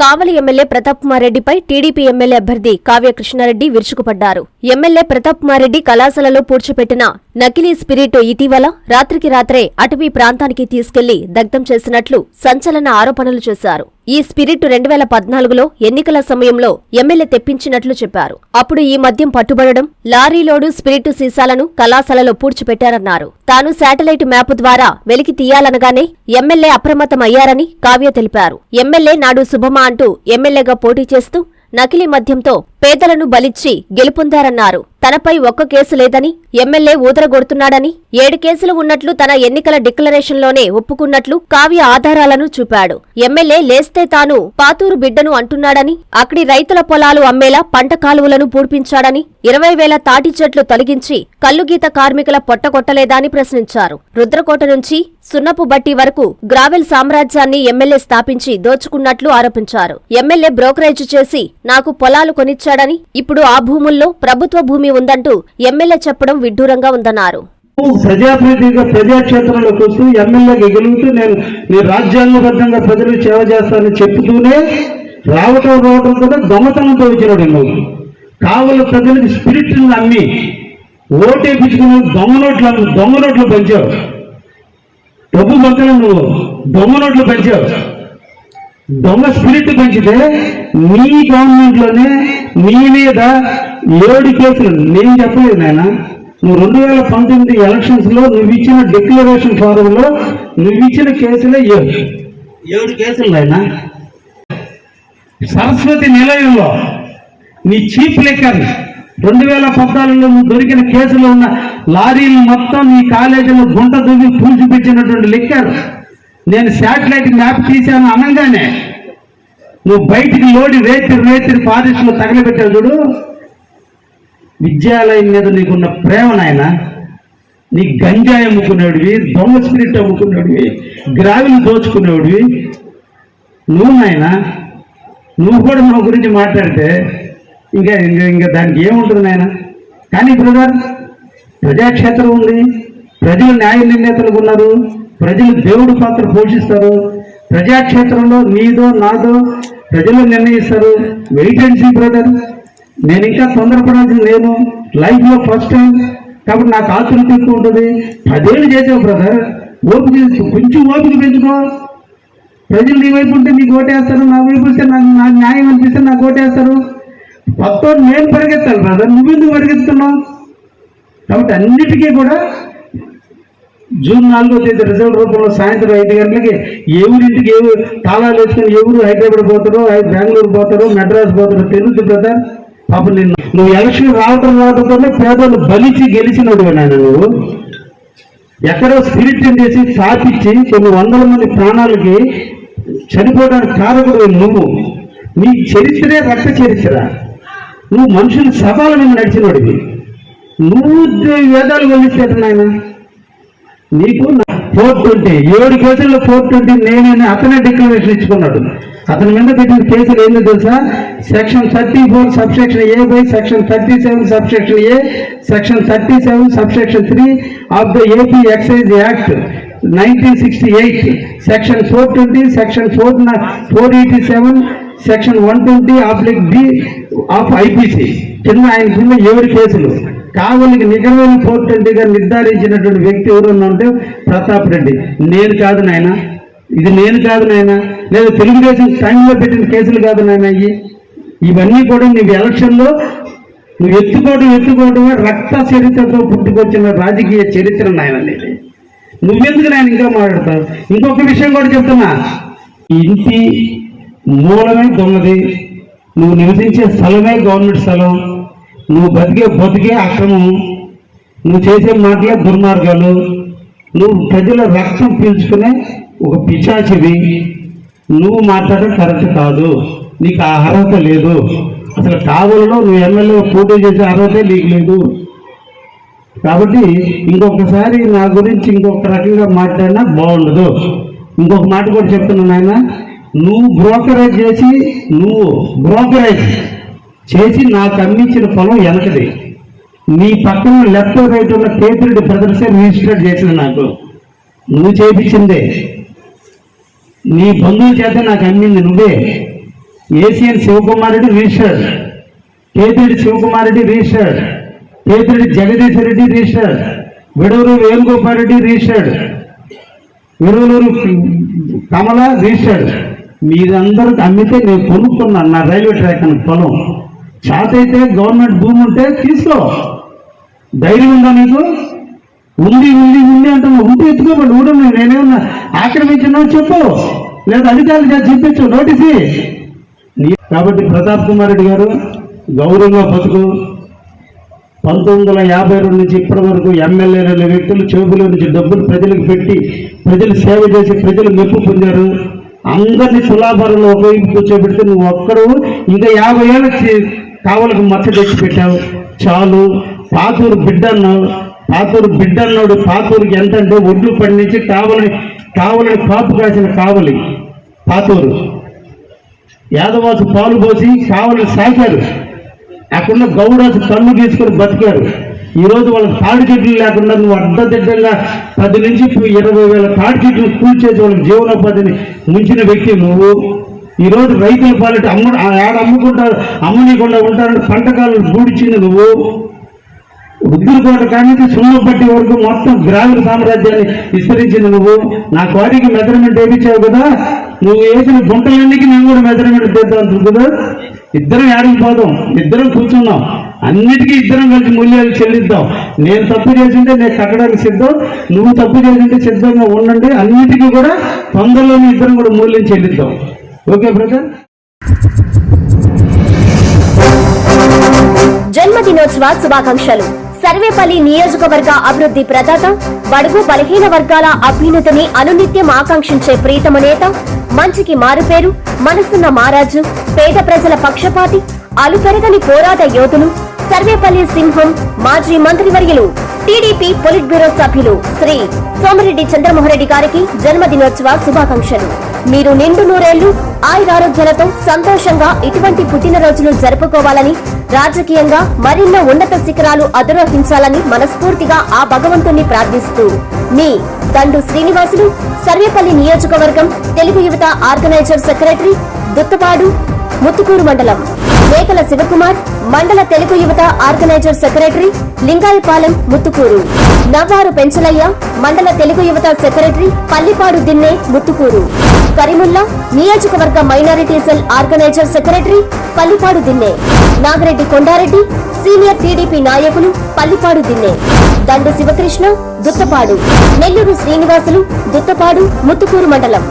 కావలి MLA Pratap Kumar రెడ్డిపై TDP MLA అభ్యర్థి కావ్య కృష్ణారెడ్డి విరుచుకుపడ్డారు. ఎమ్మెల్యే ప్రతాప్ కుమార్ రెడ్డి కళాశాలలో పూడ్చిపెట్టిన నకిలీ స్పిరిట్ ఇటీవల రాత్రికి రాత్రే అటవీ ప్రాంతానికి తీసుకెళ్ళి దగ్ధం చేసినట్లు సంచలన ఆరోపణలు చేశారు. ఈ స్పిరిట్ రెండు వేల పద్నాలుగులో ఎన్నికల సమయంలో ఎమ్మెల్యే తెప్పించినట్లు చెప్పారు. అప్పుడు ఈ మద్యం పట్టుబడడం లారీలోడు స్పిరిట్ సీసాలను కళాశాలలో పూడ్చిపెట్టారన్నారు. తాను శాటిలైట్ మ్యాప్ ద్వారా వెలికి తీయాలనగానే ఎమ్మెల్యే అప్రమత్తమయ్యారని కావ్య తెలిపారు. ఎమ్మెల్యే నాడు శుభమా అంటూ ఎమ్మెల్యేగా పోటీ చేస్తూ నకిలీ మద్యంతో పేదలను బలిచ్చి గెలుపొందారన్నారు. తనపై ఒక్క కేసు లేదని ఎమ్మెల్యే ఊదరగొడుతున్నాడని ఏడు కేసులు ఉన్నట్లు తన ఎన్నికల డిక్లరేషన్లోనే ఒప్పుకున్నట్లు కావ్య ఆధారాలను చూపాడు. ఎమ్మెల్యే లేస్తే తాను పాతూరు బిడ్డను అంటున్నాడని అక్కడి రైతుల పొలాలు అమ్మేలా పంట కాలువలను పూడ్పించాడని ఇరవై వేల తాటి చెట్లు తొలగించి కల్లుగీత కార్మికుల పొట్టగొట్టలేదా అని ప్రశ్నించారు. రుద్రకోట నుంచి సున్నపు బట్టి వరకు గ్రావెల్ సామ్రాజ్యాన్ని ఎమ్మెల్యే స్థాపించి దోచుకున్నట్లు ఆరోపించారు. ఎమ్మెల్యే బ్రోకరేజ్ చేసి నాకు పొలాలు కొనిచ్చాడని ఇప్పుడు ఆ భూముల్లో ప్రభుత్వ భూమి ఉందంటూ ఎమ్మెల్యే చెప్పడం విడ్డూరంగా ఉందన్నారు. ప్రజాప్రతినిధిగా ప్రజాక్షేత్రంలోకి వస్తూ ఎమ్మెల్యేగా గెలుగుతూ నేను నీ రాజ్యాంగబద్ధంగా ప్రజలకు సేవ చేస్తానని చెప్తూనే రావటం రావటం కూడా దొంగతనంతో వచ్చినాడు నువ్వు కావల ప్రజలకు స్పిరిట్ అమ్మి ఓటేపించుకున్న దొంగ నోట్లు అమ్మి- దొంగ నోట్లు పెంచావు డబ్బు మొత్తం నువ్వు దొంగ నోట్లు పెంచావు దొంగ స్పిరిట్ పెంచితే నీ గవర్నమెంట్లోనే నీ మీద ఏడు కేసులు. నేను చెప్పలేదు నాయన. నువ్వు రెండు వేల పంతొమ్మిది ఎలక్షన్స్లో నువ్వు ఇచ్చిన డిక్లరేషన్ ఫారం లో నువ్వు ఇచ్చిన కేసులే ఏడు. ఏడు కేసులు నాయన. సరస్వతి నిలయంలో నీ చీప్ లెక్కర్ రెండు వేల పద్నాలుగులో నువ్వు దొరికిన కేసులో ఉన్న లారీలు మొత్తం నీ కాలేజీలో గుంట దువ్వి పూడ్చిపెట్టినటువంటి లెక్కర్. నేను శాటిలైట్ మ్యాప్ తీశాను అనగానే నువ్వు బయటికి లోడి రేతిరి రేతిరి ఫారెస్ట్లో తగలబెట్టావు చూడు. విద్యాలయం మీద నీకున్న ప్రేమ నాయన నీ గంజాయి అమ్ముకునేవాడివి దొంగ స్పిరిట్ అమ్ముకునేవాడివి గ్రావిని దోచుకునేవాడివి. నువ్వు నాయన నువ్వు కూడా మన గురించి మాట్లాడితే ఇంకా ఇంకా ఇంకా దానికి ఏముంటుంది నాయన? కానీ బ్రదర్ ప్రజాక్షేత్రం ఉంది ప్రజలు న్యాయ నిర్ణేతలుగా ఉన్నారు ప్రజలు దేవుడి పాత్ర పోషిస్తారు. ప్రజాక్షేత్రంలో నీదో నాదో ప్రజలు నిర్ణయిస్తారు. వెయిట్ అండ్ సీ బ్రదర్ నేను ఇంకా తొందరపడాల్సింది నేను లైఫ్లో ఫస్ట్ టైం కాబట్టి నాకు ఆతృత ఎక్కువ ఉంటుంది. పదేళ్ళు చేసావు బ్రదర్ ఓపిక కొంచెం ఓపిక పెంచుకో. ప్రజలు నీ వైపు ఉంటే నీకు ఓటేస్తారు. నా వైపు వస్తే నాకు నాకు న్యాయం అనిపిస్తే నాకు ఓటేస్తారు. మొత్తం నేను పరిగెత్తాలి బ్రదర్ నువ్వెందుకు పరిగెత్తున్నావు కాబట్టి అన్నిటికీ కూడా జూన్ నాలుగో తేదీ రిజల్ట్ రూపంలో సాయంత్రం ఐదు గంటలకి ఏ ఊరింటికి ఏ తాళాలు వేసుకుని ఏ ఊరు హైదరాబాద్ పోతారో ఐ- బెంగళూరు పోతారో మెడ్రాస్ పోతారో తెలుసు బ్రదర్? పాపం నిన్ను. నువ్వు ఎలక్షన్ రావటం రావడంతోనే పేదలు బలిచి గెలిచినోడు నాయన నువ్వు. ఎక్కడో స్పిరిట్ చేసి స్థాపించి కొన్ని వందల మంది ప్రాణాలకి చనిపోవడానికి కారకుడు నువ్వు. నీ చరిత్రే రక్త చరిత్ర. నువ్వు మనుషుల సభల మీద నడిచినోడివి. నువ్వు వేదాలు వల్లిస్తే నాయన. నీకు ఫోర్ ట్వంటీ ఏడు కేసుల్లో ఫోర్ ట్వంటీ నేనే అతనే డిక్లరేషన్ ఇచ్చుకున్నాడు. అతని మీద పెట్టిన కేసులు ఏంటో తెలుసా? Section thirty four subsection A by section thirty seven subsection A section thirty seven sub section three of the AP excise act nineteen sixty eight. Section four twenty section four four eighty seven section one twenty of lick B of IPC. కింద ఆయన కింద ఏడు కేసులు. కావలికి నిజమైన పోర్టెంట్గా నిర్ధారించినటువంటి వ్యక్తి ఎవరన్నా ఉంటే ప్రతాప్ రెడ్డి. నేను కాదు నాయన. ఇది నేను కాదు నాయన. లేదా తెలుగుదేశం టైంలో పెట్టిన కేసులు కాదు నాయన ఇవి. ఇవన్నీ కూడా నీవు ఎలక్షన్లో నువ్వు ఎత్తుకోవడం ఎత్తుకోవడం రక్త చరిత్రతో పుట్టుకొచ్చిన రాజకీయ చరిత్ర నాయన నీది. నువ్వెందుకు నేను ఇంకా మాట్లాడతావు? ఇంకొక విషయం కూడా చెప్తున్నా. ఇంటి మూలమే దొంగది నువ్వు నివసించే స్థలమే గవర్నమెంట్ స్థలం. నువ్వు బతికే బతికే అక్రమం నువ్వు చేసే మాటలే దుర్మార్గాలు. నువ్వు ప్రజల రక్తం పీల్చుకునే ఒక పిచాచివి నువ్వు మాట్లాడడం కరెక్ట్ కాదు. నీకు ఆ అర్హత లేదు. అసలు కావలలో నువ్వు ఎమ్మెల్యే పోటీ చేసే అర్హత నీకు లేదు. కాబట్టి ఇంకొకసారి నా గురించి ఇంకొక రకంగా మాట్లాడినా బాగుండదు. ఇంకొక మాట కూడా చెప్తున్నాను ఆయన నువ్వు బ్రోకరేజ్ చేసి నువ్వు బ్రోకరేజ్ చేసి నాకు అమ్మించిన పొలం వెనకది. నీ పక్కన లెఫ్ట్ రైట్ ఉన్న కేతిరెడ్డి బ్రదర్సే రిజిస్టర్ చేసింది నాకు. నువ్వు చేపించిందే. నీ బంధువుల చేత నాకు అమ్మింది నువ్వే. ACN Shivakumar register. Registered Kethireddy register. Reddy Jagadishwara Reddy register. విడవరు Venugopal Reddy registered Vidavaluru Kamala registered మీరందరూ అమ్మితే నేను కొనుక్కున్నాను నా రైల్వే ట్రాక్ అని పొలం. చేత అయితే గవర్నమెంట్ భూమి ఉంటే తీసుకో. ధైర్యం ఉందా నీకు ఉంది ఉంది ఉంది అంటున్నా ఉంటే ఎత్తుకోబడి ఊడ నేనేమన్నా ఆక్రమించినా చెప్పు. లేదా అధికారులు చెప్పించు చూపించు కాబట్టి ప్రతాప్ కుమార్ రెడ్డి గారు గౌరవంగా బతుకు. పంతొమ్మిది వందల యాభై రెండు నుంచి ఇప్పటి వరకు ఎమ్మెల్యేల వ్యక్తులు చెబులో నుంచి డబ్బులు ప్రజలకు పెట్టి ప్రజలు సేవ చేసి ప్రజలు మెప్పు పొందారు. అందరినీ తులాభారంలో ఉపయోగించి కూర్చోబెడితే నువ్వు ఒక్కడు ఇంకా యాభై ఏళ్ళ కావలకు మచ్చ తెచ్చి పెట్టావు. చాలు. పాతూరు బిడ్డ అన్నావు పాతూరు బిడ్డ అన్నాడు పాతూరుకి ఎంత అంటే ఒడ్లు పండించి కావలని కావలని కాపు కాసిన కావలి. పాతూరు. యాదవాసు పాలు పోసి కావలి సాకారు. అక్కడున్న గౌరాసు కన్ను తీసుకొని బతికారు. ఈరోజు వాళ్ళ తాడి చెట్లు లేకుండా నువ్వు అడ్డదిడ్డంగా పది నుంచి ఇరవై వేల తాడి చెట్లు కూల్చేసి వాళ్ళ జీవనోపాధిని ముంచిన వ్యక్తి నువ్వు. ఈరోజు రైతుల పాలిట అమ్ము ఆడ అమ్ముకుంటారు అమ్మనీయకుండా ఉంటారని పంటకాలను పూడిచింది నువ్వు. ఉద్దులకోట కానీ సున్నపట్టి వరకు మొత్తం గ్రామీణ సామ్రాజ్యాన్ని విస్తరించింది నువ్వు. నా కోరిక మెజర్మెంట్ వేయించావు కదా. నువ్వు వేసిన గుంటలన్నికి మేము కూడా మెజర్మెంట్ తెద్దాం కదా. ఇద్దరం ఆడికి పోదాం. ఇద్దరం కూర్చున్నాం అన్నిటికీ ఇద్దరం కలిసి మూల్యాలు చెల్లిద్దాం. నేను తప్పు చేసింటే నేను కట్టడానికి సిద్ధం. నువ్వు తప్పు చేసింటే సిద్ధంగా ఉండండి. అన్నిటికీ కూడా తొందరలోనే ఇద్దరం కూడా మూల్యం చెల్లిద్దాం. ఓకే బ్రదర్ జన్మదినోత్సవ శుభాకాంక్షలు. సర్వేపల్లి నియోజకవర్గ అభివృద్ధి ప్రదాత బడుగు బలహీన వర్గాల అభ్యున్నతిని అనునిత్యం ఆకాంక్షించే ప్రీతమ నేత మంచికి మారుపేరు మనసున్న మారాజు పేద ప్రజల పక్షపాతి అలుపెరగని పోరాట యోధులు సర్వేపల్లి సింహం మాజీ మంత్రివర్యులు టీడీపీ పొలిట్ బ్యూరో సభ్యులు శ్రీ సోమిరెడ్డి చంద్రమోహన్ రెడ్డి గారికి జన్మదినోత్సవ శుభాకాంక్షలు. మీరు నిండు నూరేళ్ళు ఆయురారోగ్యాలతో సంతోషంగా ఇటువంటి పుట్టినరోజులు జరుపుకోవాలని రాజకీయంగా మరిన్నో ఉన్నత శిఖరాలు అధిరోహించాలని మనస్ఫూర్తిగా ఆ భగవంతుణ్ణి ప్రార్థిస్తూ మీ దండు శ్రీనివాసులు సర్వేపల్లి నియోజకవర్గం తెలుగు యువత ఆర్గనైజర్ సెక్రటరీ దుత్తపాడు ముత్తుకూరు మండలం. మేకల శివకుమార్ మండల తెలుగు యువత ఆర్గనైజర్ సెక్రటరీ లింగాయపాలెం ముత్తుకూరు. నవ్వారు పెంచలయ్య మండల తెలుగు యువత సెక్రటరీ పల్లిపాడు దిన్నే ముత్తుకూరు. కరీముల్లా నియోజకవర్గ minority cell organizer secretary Pallipadu Dinne. Nagireddy Kondareddy senior TDP నాయకులు పల్లిపాడు దిన్నే. దండు శివకృష్ణ దుత్తపాడు. నెల్లూరు శ్రీనివాసులు దుత్తపాడు ముత్తుకూరు మండలం.